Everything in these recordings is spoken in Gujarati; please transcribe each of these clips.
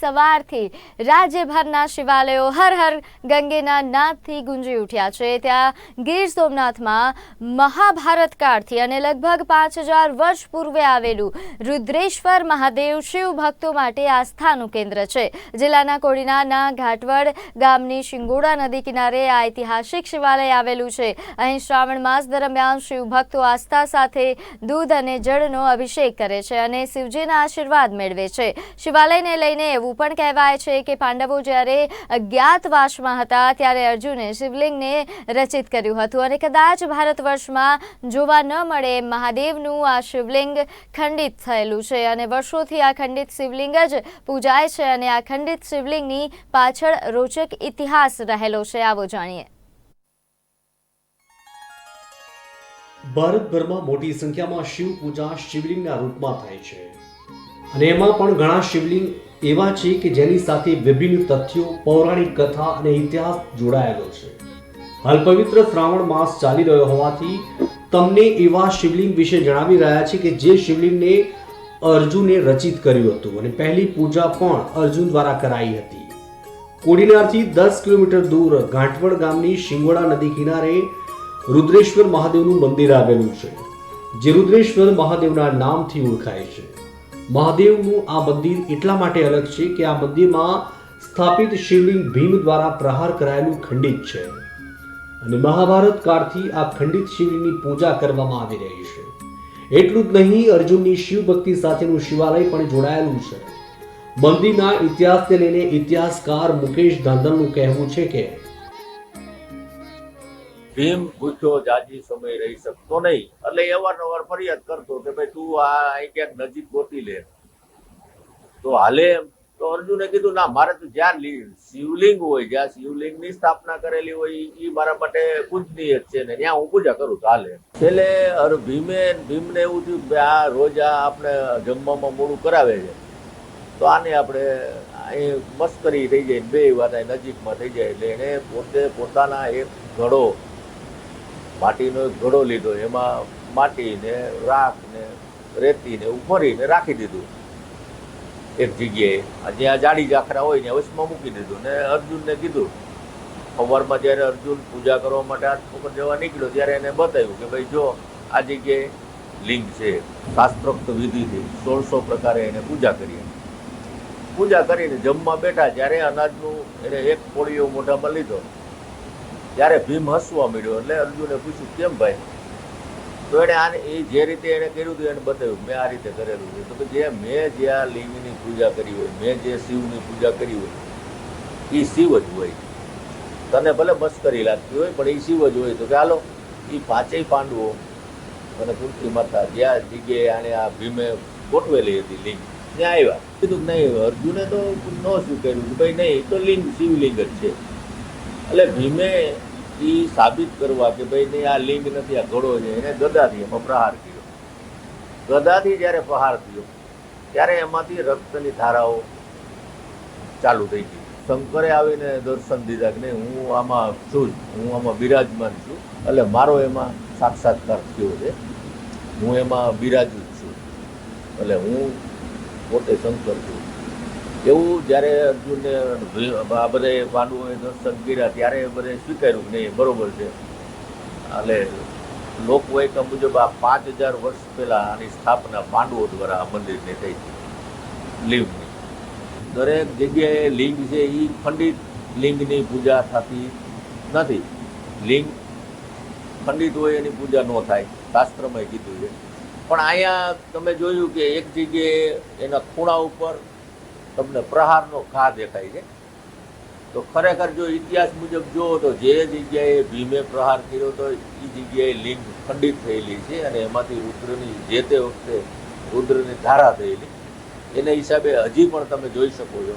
સવારથી રાજ્યભરના શિવાલયો હર હર ગંગેના નાદથી ગુંજી ઉઠ્યા છે. ત્યાં ગીર સોમનાથમાં મહાભારત કાળથી અને લગભગ પાંચ હજાર વર્ષ પૂર્વે આવેલું રુદ્રેશ્વર મહાદેવ શિવ ભક્તો માટે આસ્થાનું કેન્દ્ર છે. જિલ્લાના કોડીનાના ઘાટવડ ગામની શિંગોડા નદી કિનારે આ ઐતિહાસિક શિવાલય આવેલું છે. અહીં શ્રાવણ માસ દરમિયાન શિવ ભક્તો આસ્થા સાથે દૂધ અને જળનો અભિષેક કરે છે અને શિવજીના આશીર્વાદ મેળવે છે. શિવાલયને લઈને એવું પણ કહેવાય છે કે પાંડવો જ્યારે અજ્ઞાતવાસમાં હતા ત્યારે અર્જુને શિવલિંગને રચિત કર્યું હતું અને કદાચ ભારત વર્ષમાં જોવા ન મળે મહાદેવનું આ શિવલિંગ ખંડિત થયેલું છે અને વર્ષોથી આ ખંડિત શિવલિંગ જ પૂજાય છે અને આ ખંડિત શિવલિંગની પાછળ રોચક ઇતિહાસ રહેલો છે. આવો જાણીએ. ભારતભરમાં મોટી સંખ્યામાં શિવ પૂજા શિવલિંગના રૂપમાં થાય છે. અને એમાં પણ ઘણા શિવલિંગ એવા છે કે જેની સાથે વિભિન્ન તથ્યો, પૌરાણિક કથા અને ઇતિહાસ જોડાયેલો છે. હાલ પવિત્ર શ્રાવણ માસ ચાલી રહ્યો હોવાથી તમને એવા શિવલિંગ વિશે જણાવી રહ્યા છે કે જે શિવલિંગને અર્જુને રચિત કર્યું હતું અને પહેલી પૂજા પણ અર્જુન દ્વારા કરાઈ હતી. કોડીનારથી દસ કિલોમીટર દૂર ગાંઠવડ ગામની શિંગોડા નદી કિનારે રુદ્રેશ્વર મહાદેવનું મંદિર આવેલું છે, જે રુદ્રેશ્વર મહાદેવના નામથી ઓળખાય છે. મહાદેવનું આ મંદિર એટલા માટે અલગ છે કે આ મંદિરમાં સ્થાપિત શિવલિંગ ભીમ દ્વારા પ્રહાર કરાયેલું ખંડિત છે. અને મહાભારત કાળથી આ ખંડિત શિવલિંગની પૂજા કરવામાં આવી રહી છે. એટલું જ નહીં, અર્જુનની શિવ ભક્તિ સાથેનું શિવાલય પણ જોડાયેલું છે. મંદિરના ઇતિહાસને લઈને ઇતિહાસકાર મુકેશ ધાંધલનું કહેવું છે કે ભીમ ભૂખ્યો જાજી સમય રહી શકતો નહીં. એટલે અવારનવાર ફરિયાદ કરતો કે ભાઈ તું આ અહીં ક્યાંક નજીક ગોતી લે. તો હાલે તો અર્જુને કીધું, ના, મારે તો જ્યાં શિવલિંગ હોય, જ્યાં શિવલિંગની સ્થાપના કરેલી હોય એ મારા માટે પૂજનીય છે ને, ત્યાં હું પૂજા કરું તો હાલે. અર, ભીમે, ભીમને એવું થયું કે આ રોજ આ આપણે જમવામાં મોડું કરાવે છે. તો આને આપણે અહીં મસ્કરી થઈ જાય બે વાત નજીકમાં થઈ જાય, એટલે એણે પોતે પોતાના એક ઘડો માટીનો ઘડો લીધો, એમાં માટીને, રાખને, રેતીને એવું ભરીને રાખી દીધું. એક જગ્યાએ જ્યાં જાડી જાખરા હોય ને વચમાં મૂકી દીધું ને અર્જુનને કીધું. સવારમાં જ્યારે અર્જુન પૂજા કરવા માટે હાથ પકડ જવા નીકળ્યો, ત્યારે એને બતાવ્યું કે ભાઈ જો આ જગ્યાએ લિંગ છે, શાસ્ત્રોક્ત વિધિથી સોળસો પ્રકારે એને પૂજા કરી પૂજા કરીને જમવા બેઠા, જ્યારે અનાજનું એને એક કોળીઓ મોઢામાં લીધો. ત્યારે ભીમ હસવા મળ્યો એટલે અર્જુને પૂછ્યું, કેમ ભાઈ? તો એણે આને એ જે રીતે એણે કર્યું હતું એને બતાવ્યું, મેં આ રીતે કરેલું છે. તો કે જે મેં જે આ લિંગની પૂજા કરી હોય, મેં જે શિવની પૂજા કરી હોય એ શિવ જ હોય. તને ભલે મસ્કરી લાગતી હોય, પણ એ શિવ જ હોય. તો કે હાલો એ પાંચેય પાંડવો અને તુલસી માતા જ્યાં જગ્યાએ આને આ ભીમે ગોઠવેલી હતી લિંગ, ત્યાં આવ્યા. કીધું નહીં, અર્જુને તો ન સ્વીકાર્યું. ભાઈ નહીં તો લિંગ, શિવલિંગ જ છે. એટલે ભીમે એ સાબિત કરવા કે ભાઈ નહીં આ લિંગ નથી આ ઘોડો છે. એને ગદાથી એમાં પ્રહાર કર્યો. ગદાથી જ્યારે પ્રહાર થયો ત્યારે એમાંથી રક્તની ધારાઓ ચાલુ થઈ ગઈ. શંકરે આવીને દર્શન દીધા કે નહીં હું આમાં છું જ, હું આમાં બિરાજમાન છું. એટલે મારો એમાં સાક્ષાત્કાર થયો છે. હું એમાં બિરાજુ છું. એટલે હું પોતે શંકર છું. એવું જ્યારે અર્જુનને આ બધા પાંડવોએ દર્શન કર્યા, ત્યારે બધે સ્વીકાર્યું નહીં, બરોબર છે. એટલે લોકવાયકા મુજબ આ પાંચ હજાર વર્ષ પહેલાં આની સ્થાપના પાંડવો દ્વારા આ મંદિરની થઈ હતી, લિંગની. દરેક જગ્યાએ લિંગ છે એ ખંડિત લિંગની પૂજા થતી નથી. લિંગ ખંડિત હોય એની પૂજા ન થાય, શાસ્ત્રમાં કીધું છે. પણ અહીંયા તમે જોયું કે એક જગ્યાએ એના ખૂણા ઉપર તમને પ્રહારનો ઘા દેખાય છે. તો ખરેખર જો ઇતિહાસ મુજબ જુઓ તો જે જગ્યાએ ભીમે પ્રહાર કર્યો તો એ જગ્યાએ લિંગ ખંડિત થયેલી છે અને એમાંથી રુદ્રની જે તે વખતે રુદ્રની ધારા થયેલી. એને હિસાબે હજી પણ તમે જોઈ શકો છો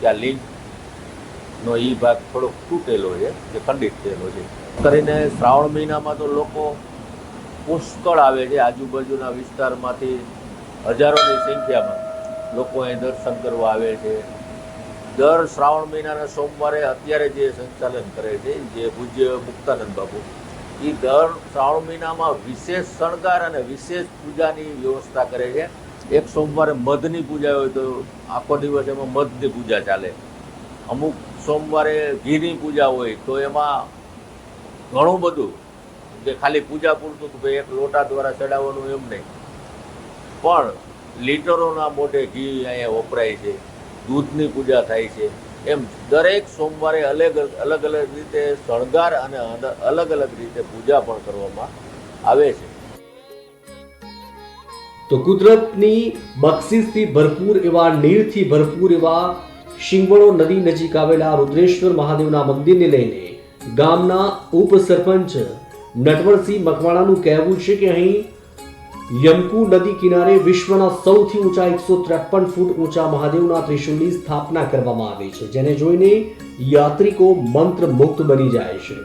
કે આ લિંગનો એ ભાગ થોડોક તૂટેલો છે જે ખંડિત થયેલો છે. કરીને શ્રાવણ મહિનામાં તો લોકો પુષ્કળ આવે છે આજુબાજુના વિસ્તારમાંથી હજારોની સંખ્યામાં. લોકો અહીં દર્શન કરવા આવે છે. દર શ્રાવણ મહિનાના સોમવારે અત્યારે જે સંચાલન કરે છે, જે પૂજ્ય મુક્તાનંદ બાપુ, એ દર શ્રાવણ મહિનામાં વિશેષ શણગાર અને વિશેષ પૂજાની વ્યવસ્થા કરે છે. એક સોમવારે મધની પૂજા હોય તો આખો દિવસ એમાં મધની પૂજા ચાલે. અમુક સોમવારે ઘીની પૂજા હોય તો એમાં ઘણું બધું કે ખાલી પૂજા પૂરતું કે ભાઈ એક લોટા દ્વારા ચડાવવાનું એમ નહીં. પણ લીટરોના મોઢે ઘી અહીંયા વપરાય છે, દૂધની પૂજા થાય છે. એમ દરેક સોમવારે અલગ અલગ અલગ રીતે શણગાર અને અલગ અલગ રીતે પૂજા પણ કરવામાં આવે છે. તો કુદરતની બક્ષિસથી ભરપૂર એવા નીરથી ભરપૂર એવા શિંગવણો નદી નજીક આવેલા રુદ્રેશ્વર મહાદેવના મંદિરને લઈને ગામના ઉપસરપંચ નટવરસિંહ મકવાણાનું કહેવું છે કે અહીં યમકુ નદી કિનારે વિશ્વના સૌથી ઊંચા એકસો ત્રેપન ફૂટ ઊંચા મહાદેવના ત્રિશુલની સ્થાપના કરવામાં આવી છે, જેને જોઈને યાત્રિકો મંત્રમુગ્ધ બની જાય છે.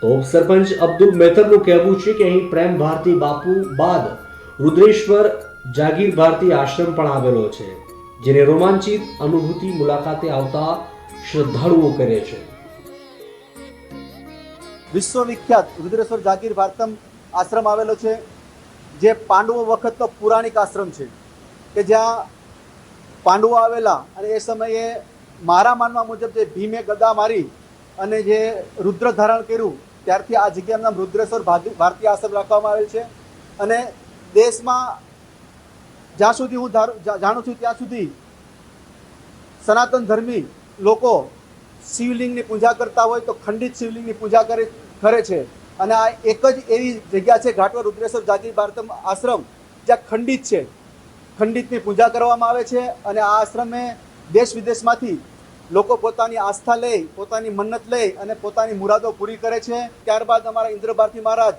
તો સરપંચ અબ્દુલ મેતરનું કહેવું છે કે અહીં પ્રેમ ભારતી બાપુ બાદ રુદ્રેશ્વર જાગીર ભારતી આશ્રમ પણ આવેલો છે, જેને રોમાંચિત અનુભૂતિ મુલાકાતે આવતા શ્રદ્ધાળુઓ કરે છે. વિશ્વવિખ્યાત રુદ્રેશ્વર જાગીર ભારતમ આશ્રમ આવેલો છે. જે પાંડવો વખતનો પુરાણિક આશ્રમ છે, કે જ્યાં પાંડવો આવેલા અને એ સમયે મારા માનવા મુજબ જે ભીમે ગદા મારી અને જે રુદ્ર ધારણ કર્યું, ત્યારથી આ જગ્યાનું નામ રુદ્રેશ્વર ભારતીય આશ્રમ રાખવામાં આવેલ છે. અને દેશમાં જ્યાં સુધી હું જાણું છું ત્યાં સુધી સનાતન ધર્મી લોકો શિવલિંગની પૂજા કરતા હોય તો ખંડિત શિવલિંગની પૂજા કરે કરે છે. અને આ એક જ એવી જગ્યા છે ઘાટવા રુદ્રેશ્વર જાગીર ભારતમ આશ્રમ, જ્યાં ખંડિત છે. ખંડિતની પૂજા કરવામાં આવે છે અને આ આશ્રમે દેશ વિદેશમાંથી લોકો પોતાની આસ્થા લઈ, પોતાની મન્નત લઈ અને પોતાની મુરાદો પૂરી કરે છે. ત્યારબાદ અમારા ઇન્દ્ર ભારતી મહારાજ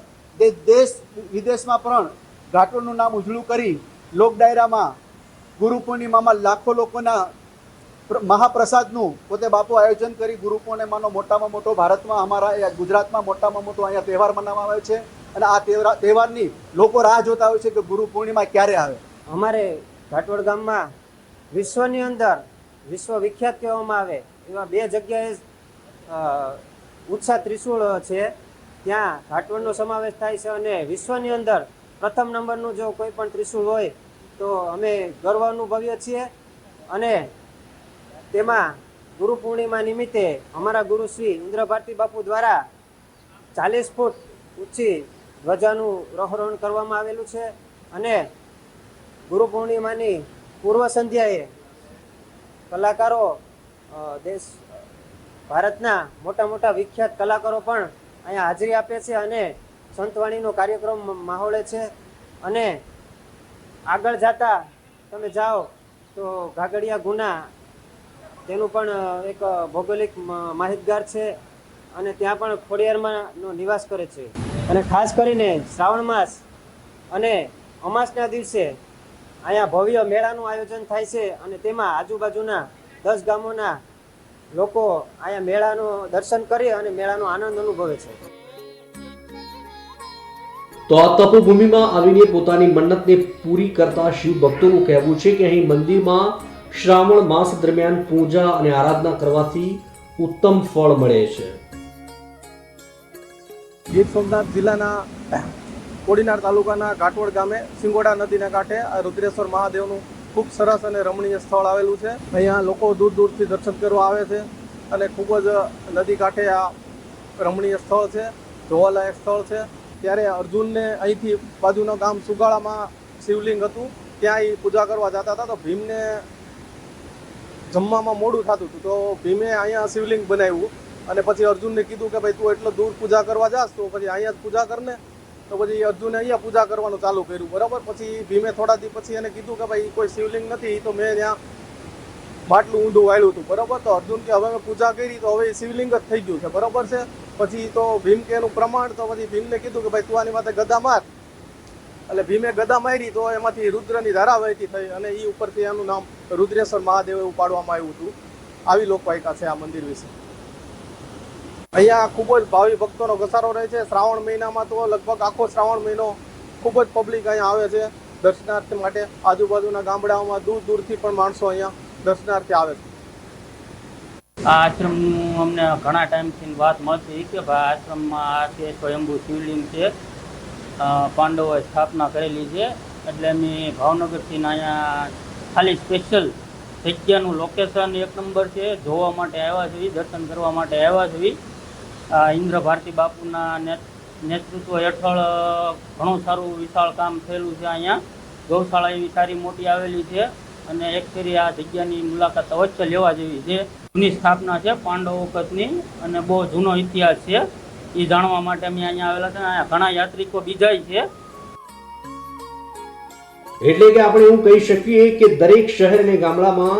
દેશ વિદેશમાં પણ ઘાટોળનું નામ ઉજળું કરી, લોક ડાયરામાં ગુરુ પૂર્ણિમામાં લાખો લોકોના મહાપ્રસાદનું પોતે બાપુ આયોજન કરી ગુરુ પૂર્ણિમાનો મોટામાં મોટો ભારતમાં અમારા ગુજરાતમાં મોટામાં મોટો અહીંયા તહેવાર મનાવવામાં આવે છે અને આ તહેવાર તહેવારની લોકો રાહ જોતા હોય છે કે ગુરુ પૂર્ણિમા ક્યારે આવે. અમારે ઘાટવડ ગામમાં વિશ્વની અંદર વિશ્વ વિખ્યાત કહેવામાં આવે એવા બે જગ્યાએ ઉત્સાહ ત્રિશુળ છે. ત્યાં ઘાટવડનો સમાવેશ થાય છે અને વિશ્વની અંદર પ્રથમ નંબરનું જો કોઈ પણ ત્રિશુળ હોય તો અમે ગર્વ અનુભવીએ છીએ અને તેમાં ગુરુ પૂર્ણિમા નિમિત્તે અમારા ગુરુ શ્રી ઇન્દ્ર ભારતી બાપુ દ્વારા ચાલીસ ફૂટ ઊંચી ધ્વજાનું રોહરણ કરવામાં આવેલું છે અને ગુરુ પૂર્ણિમાની પૂર્વ સંધ્યાએ કલાકારો દેશ, ભારતના મોટા મોટા વિખ્યાત કલાકારો પણ અહીંયા હાજરી આપે છે અને સંતવાણીનો કાર્યક્રમ માહોળે છે અને આગળ જતા તમે જાઓ તો ઘાગડિયા ગુના તેનું પણ એક ભૌગોલિક માહિતગાર છે અને ત્યાં પણ ખોડિયારમાં નિવાસ કરે છે. અને ખાસ કરીને શ્રાવણ માસ અને અમાસના દિવસે અહીંયા ભવ્ય મેળાનું આયોજન થાય છે અને તેમાં આજુબાજુના દસ ગામોના લોકો અહીંયા મેળાનું દર્શન કરી અને મેળાનો આનંદ અનુભવે છે. તો આ તપોભૂમિમાં આવીને પોતાની મન્નતને પૂરી કરતા શિવ ભક્તોનું કહેવું છે કે અહીં મંદિરમાં શ્રાવણ માસ દરમિયાન પૂજા અને આરાધના કરવાથી ઉત્તમ ફળ મળે છે. ગીર સોમનાથ જિલ્લાના કોડીનાર તાલુકાના ઘાટવડ ગામે સિંગોડા નદીના કાંઠે આ રુદ્રેશ્વર મહાદેવનું ખૂબ સરસ અને રમણીય સ્થળ આવેલું છે. અહીંયા લોકો દૂર દૂરથી દર્શન કરવા આવે છે અને ખૂબ જ નદી કાંઠે આ રમણીય સ્થળ છે, જોવાલાયક સ્થળ છે. ત્યારે અર્જુનને અહીંથી બાજુનું ગામ સુગાળામાં શિવલિંગ હતું. ત્યાં એ પૂજા કરવા જતા હતા તો ભીમને જમવામાં મોડું થતું હતું. તો ભીમે અહીંયા શિવલિંગ બનાવ્યું અને પછી અર્જુનને કીધું કે ભાઈ તું એટલો દૂર પૂજા કરવા જાસ, તો પછી અહીંયા જ પૂજા કરને. તો પછી અર્જુને અહીંયા પૂજા કરવાનું ચાલુ કર્યું. બરાબર? પછી ભીમે થોડા દી પછી એને કીધું કે ભાઈ કોઈ શિવલિંગ નથી, તો મેં ત્યાં બાટલું ઊંધું વાળ્યું હતું. બરાબર? તો અર્જુન કે હવે મેં પૂજા કરી, તો હવે શિવલિંગ જ થઈ ગયું છે. બરાબર છે? પછી તો ભીમ કે એનું પ્રમાણ, તો પછી ભીમને કીધું કે ભાઈ તું આની માથે ગદા માર. એટલે ભીમે ગદા મારી તો એમાંથી રુદ્રની ધારા વહેતી થઈ અને એ ઉપરથી એનું નામ રુદ્રેશ્વર મહાદેવ એવું પાડવામાં આવ્યું હતું. આવી લોકવાયકા છે આ મંદિર વિશે. અહીંયા ખૂબ જ ભાવિ ભક્તોનો ઘસારો રહે છે. શ્રાવણ મહિનામાં તો લગભગ આખો શ્રાવણ મહિનો ખૂબ જ પબ્લિક અહીંયા આવે છે દર્શનાર્થી માટે. આજુબાજુના ગામડાઓમાં દૂર દૂરથી પણ માણસો અહીંયા દર્શનાર્થી આવે છે. આ આશ્રમનું અમને ઘણા ટાઈમથી વાત મળતી કે ભાઈ આશ્રમમાં આ છે સ્વયંભૂ શિવલિંગ છે. પાંડવોએ સ્થાપના કરેલી છે. એટલે અમે ભાવનગરથી અહીંયા ખાલી સ્પેશિયલ જગ્યાનું લોકેશન એક નંબર છે. જોવા માટે આવ્યા છીએ, દર્શન કરવા માટે આવ્યા છીએ. ઇન્દ્ર ભારતી બાપુના નેત- નેતૃત્વ હેઠળ ઘણું સારું વિશાળ કામ થયેલું છે અહીંયા. ગૌશાળા એવી સારી મોટી આવેલી છે અને એક ફેરી આ જગ્યાની મુલાકાત અવશ્ય લેવા જેવી છે. જૂની સ્થાપના છે પાંડવ વખતની અને બહુ જૂનો ઇતિહાસ છે. એ જાણવા માટે અમે અહીંયા આવેલા છે અહીંયા ઘણા યાત્રિકો બીજા છે. એટલે કે આપણે એવું કહી શકીએ કે દરેક શહેર અને ગામડામાં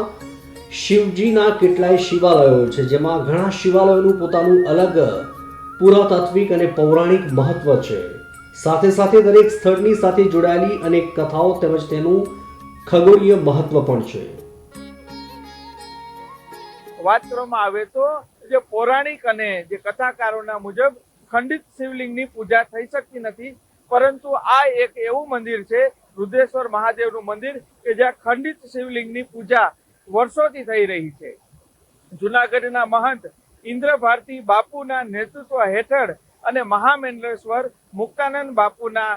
શિવજીના કેટલાય શિવાલયો છે જેમાં ઘણા શિવાલયોનું પોતાનું અલગ પુરાતાત્વિક અને પૌરાણિક મહત્વ છે. સાથે સાથે દરેક સ્થળની સાથે જોડાયેલી અનેક કથાઓ તેમજ તેનું ખગોળીય મહત્વ પણ છે. વાત કરવામાં આવે તો જે પૌરાણિક અને જે કથાકારોના મુજબ ખંડિત શિવલિંગની પૂજા થઈ શકતી નથી, પરંતુ આ એક એવું મંદિર છે, રુદ્રેશ્વર મહાદેવનું મંદિર, કે જ્યાં ખંડિત શિવલિંગની પૂજા વર્ષોથી થઈ રહી છે. જુનાગઢના મહંત ઇન્દ્ર ભારતી બાપુના નેતૃત્વ હેઠળ અને મહામેન્દ્રેશ્વર મુક્તાનંદ બાપુના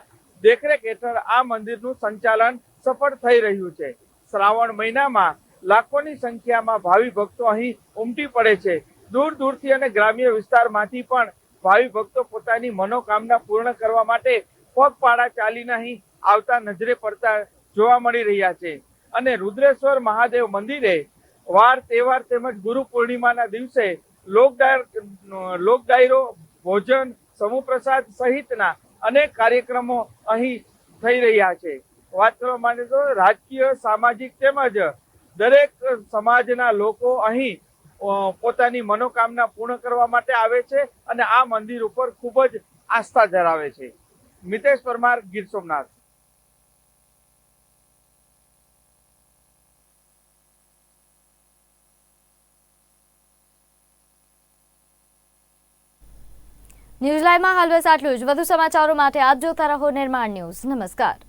દેખરેખ હેઠળ આ મંદિરનું સંચાલન સફળ થઈ રહ્યું છે. શ્રાવણ મહિનામાં લાખોની સંખ્યામાં ભાવિ ભક્તો અહીં ઉમટી પડે છે. દૂર દૂરથી અને ગ્રામ્ય વિસ્તારમાંથી પણ ભાવિ ભક્તો પોતાની મનોકામના પૂર્ણ કરવા માટે પગપાળા ચાલીને અહીં આવતા નજરે પડતા જોવા મળી રહ્યા છે. અને રુદ્રેશ્વર મહાદેવ મંદિરે વાર તહેવાર તેમજ ગુરુ પૂર્ણિમાના દિવસે લોક ડાયર- ભોજન સમૂહ પ્રસાદ સહિતના અનેક કાર્યક્રમો અહીં થઈ રહ્યા છે. વાત કરવા માટે તો રાજકીય, સામાજિક તેમજ દરેક સમાજના લોકો અહીં પોતાની મનોકામના પૂર્ણ કરવા માટે આવે છે અને આ મંદિર ઉપર ખૂબ જ આસ્થા ધરાવે છે. મિતેશ પરમાર, ગીર સોમનાથ. ન્યૂઝ લાઈવમાં હાલ બસ આટલું જ. વધુ સમાચારો માટે આપ જોતા રહો નિર્માણ ન્યૂઝ. નમસ્કાર.